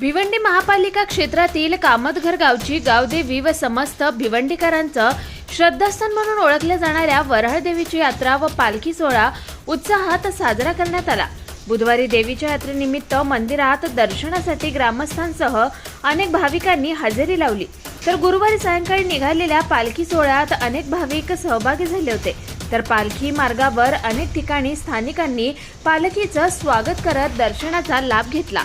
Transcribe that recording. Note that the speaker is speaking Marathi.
भिवंडी महापालिका क्षेत्रातील कामतघर गावची गावदेवी व समस्त भिवंडीकरांचं श्रद्धास्थान म्हणून ओळखल्या जाणाऱ्या वऱ्हाळ देवीची यात्रा व पालखी सोहळा उत्साहात साजरा करण्यात आला. बुधवारी देवीच्या यात्रेनिमित्त मंदिरात दर्शनासाठी ग्रामस्थांसह अनेक भाविकांनी हजेरी लावली. तर गुरुवारी सायंकाळी निघालेल्या पालखी सोहळ्यात अनेक भाविक सहभागी झाले होते. तर पालखी मार्गावर अनेक ठिकाणी स्थानिकांनी पालखीचं स्वागत करत दर्शनाचा लाभ घेतला.